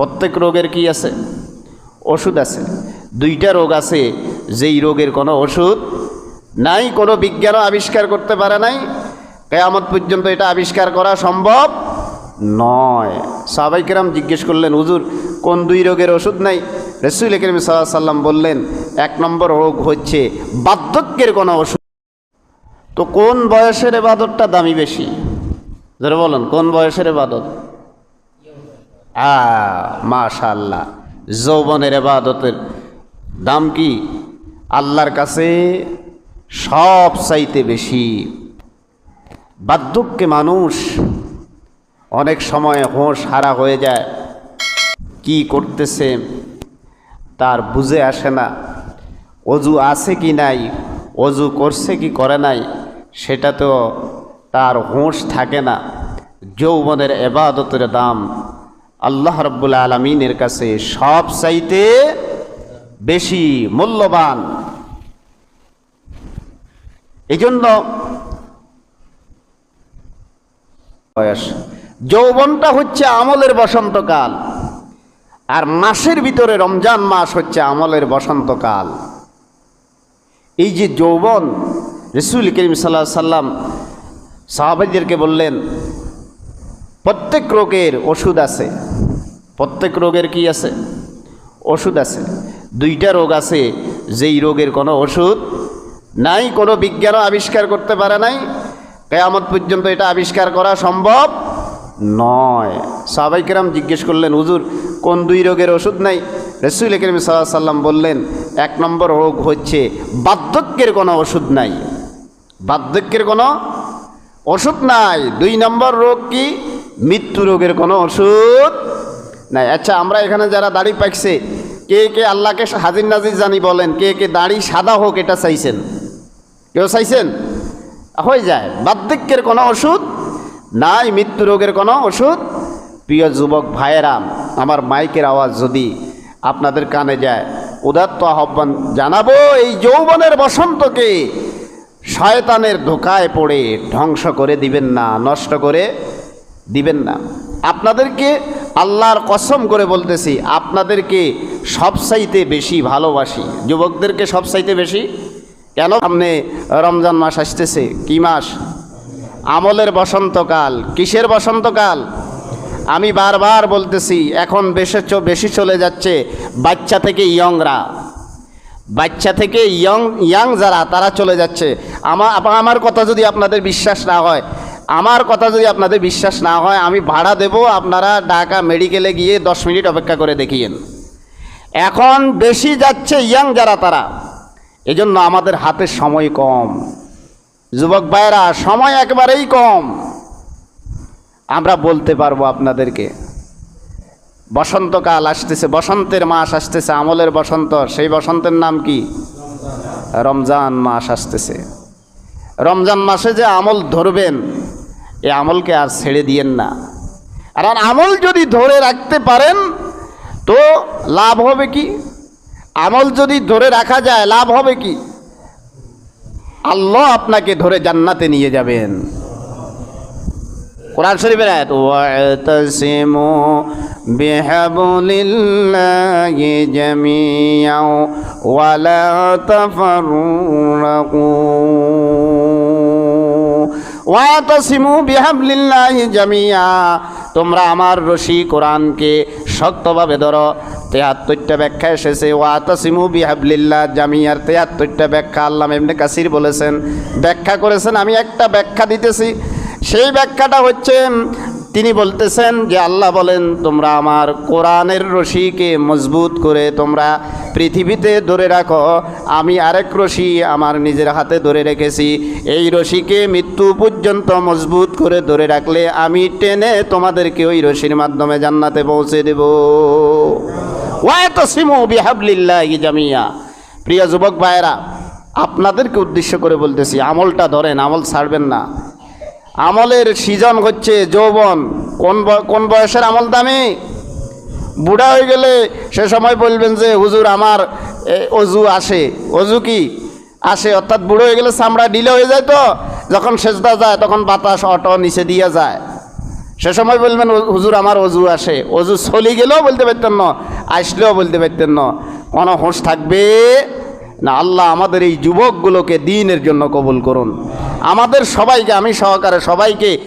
প্রত্যেক রোগের কি আছে? ওষুধ আছে। দুইটা রোগ আছে, যেই রোগের কোনো ওষুধ নাই, কোনো বিজ্ঞানও আবিষ্কার করতে পারে নাই। কেয়ামত পর্যন্ত এটা আবিষ্কার করা সম্ভব নয়। সাহাবাইকেরাম জিজ্ঞেস করলেন, হুজুর, কোন দুই রোগের ওষুধ নাই? রসুল করিম সাল্লাম বললেন, এক নম্বর রোগ হচ্ছে বার্ধক্যের কোনো ওষুধ। তো কোন বয়সের এবাদতটা দামি বেশি? ধরে বলেন, কোন বয়সের এবাদত? মাশাল্লাহ যৌবনের এবাদতের দাম কি? আল্লাহর কাছে সব চাইতে বেশি। বার্ধক্যে মানুষ অনেক সময় হোঁশ হারা হয়ে যায়। কি করতেছে? তার বুঝে আসে না। অজু আছে কি নাই? অজু করছে কি করে নাই? সেটা তো তার হোঁশ থাকে না। যৌবনের এবাদতের দাম আল্লাহ রব্বুল আলমিনের কাছে সব চাইতে বেশি মূল্যবান। এই জন্য বয়স, যৌবনটা হচ্ছে আমলের বসন্তকাল, আর মাসের ভিতরে রমজান মাস হচ্ছে আমলের বসন্তকাল। এই যে যৌবন, রসুল করিম সাল্লাহ সাল্লাম সাহাবাইদেরকে বললেন প্রত্যেক রোগের ওষুধ আছে। প্রত্যেক রোগের কি আছে? ওষুধ আছে। দুইটা রোগ আছে, যেই রোগের কোনো ওষুধ নাই, কোনো বিজ্ঞানও আবিষ্কার করতে পারে নাই। কেয়ামত পর্যন্ত এটা আবিষ্কার করা সম্ভব নয়। সাহাবাইকেরাম জিজ্ঞেস করলেন, হুজুর, কোন দুই রোগের ওষুধ নাই? রসুল করিম সাল্লাহ সাল্লাম বললেন, এক নম্বর রোগ হচ্ছে বার্ধক্যের কোনো ওষুধ নাই। বার্ধক্যের কোনো ওষুধ নাই। দুই নম্বর রোগ কি? মৃত্যু রোগের কোনো ওষুধ নাই। আচ্ছা আমরা এখানে যারা দাড়ি পাকছে, কে কে আল্লাহকে হাজির নাজির জানি বলেন, কে কে দাড়ি সাদা হোক এটা চাইছেন? কেউ চাইছেন? হয়ে যায়। বার্ধক্যের কোনো ওষুধ নাই, মৃত্যু রোগের কোনো ওষুধ। প্রিয় যুবক ভাইয়েরা, আমার মাইকের আওয়াজ যদি আপনাদের কানে যায়, উদাত্ত আহ্বান জানাব, এই যৌবনের বসন্তকে শয়তানের ধোকায় পড়ে ধ্বংস করে দিবেন না, নষ্ট করে দিবেন না। আপনাদেরকে আল্লাহর কসম করে বলতেছি, আপনাদেরকে সবসাইতে বেশি ভালোবাসি। যুবকদেরকে সবসাইতে বেশি? কেন? সামনে রমজান মাস আসতেছে। কি মাস? আমলের বসন্তকাল। কিসের বসন্তকাল? আমি বারবার বলতেছি, এখন বেশি বেশি চলে যাচ্ছে বাচ্চা থেকে ইয়ংরা। বাচ্চা থেকে ইয়ং ইয়াং যারা, তারা চলে যাচ্ছে। আমার আমার কথা যদি আপনাদের বিশ্বাস না হয় আমার কথা যদি আপনাদের বিশ্বাস না হয়, আমি ভাড়া দেব, আপনারা ঢাকা মেডিকেলে গিয়ে দশ মিনিট অপেক্ষা করে দেখিয়েন। এখন বেশি যাচ্ছে ইয়াং যারা, তারা। এজন্য আমাদের হাতে সময় কম। যুবক ভাইয়েরা, সময় একেবারেই কম। আমরা বলতে পারব আপনাদেরকে, বসন্তকাল আসতেছে, বসন্তের মাস আসতেছে, আমলের বসন্ত। সেই বসন্তের নাম কি? রমজান মাস আসতেছে। রমজান মাসে যে আমল ধরবেন এ আমলকে আর ছেড়ে দিয়েন না। আর আমল যদি ধরে রাখতে পারেন, তো লাভ হবে কি? আমল যদি ধরে রাখা যায়, লাভ হবে কি? আল্লাহ আপনাকে ধরে জান্নাতে নিয়ে যাবেন। কোরআন শরীফের আয়াত, ওয়াতাসিমু ওয়ালা তাফাররাকু। জামিয়া। তোমরা আমার রশি কোরআনকে শক্তভাবে ধরো। তেহাত্তরটা ব্যাখ্যা এসেছে, ওয়াতাসিমু বিহাবলিল্লাহ জামিয়ার তেহাত্তরটা ব্যাখ্যা আল্লাহ এমনি কাসির বলেছেন। ব্যাখ্যা করেছেন, আমি একটা ব্যাখ্যা দিতেছি। সেই ব্যাখ্যাটা হচ্ছে তিনি বলতেছেন যে আল্লাহ বলেন, তোমরা আমার কোরআনের রশিকে মজবুত করে তোমরা পৃথিবীতে ধরে রাখো। আমি আরেক রশি আমার নিজের হাতে ধরে রেখেছি। এই রশিকে মৃত্যু পর্যন্ত মজবুত করে ধরে রাখলে আমি টেনে তোমাদেরকে ওই রশির মাধ্যমে জান্নাতে পৌঁছে দেব। জামিয়া। প্রিয় যুবক ভাইয়েরা, আপনাদেরকে উদ্দেশ্য করে বলতেছি, আমলটা ধরেন, আমল ছাড়বেন না। আমলের সিজন হচ্ছে যৌবন। কোন কোন বয়সের আমল দামি? বুড়া হয়ে গেলে সে সময় বলবেন যে, হুজুর, আমার অজু আসে। অজু কি? আসে। অর্থাৎ বুড়ো হয়ে গেলে চামড়া ডিলে হয়ে যায় তো। যখন সেজদা যায়, তখন বাতাস অটো নিচে দিয়ে যায়। সে সময় বলবেন, হুজুর, আমার অজু আসে। অজু চলি গেলেও বলতে পারতেন না, আসলেও বলতে পারতেন না। কোনো হোঁশ থাকবে? না আল্লাহ আমাদের এই যুবকগুলোকে দিনের জন্য কবুল করুন। আমাদের সবাইকে আমি সহকারে সবাইকে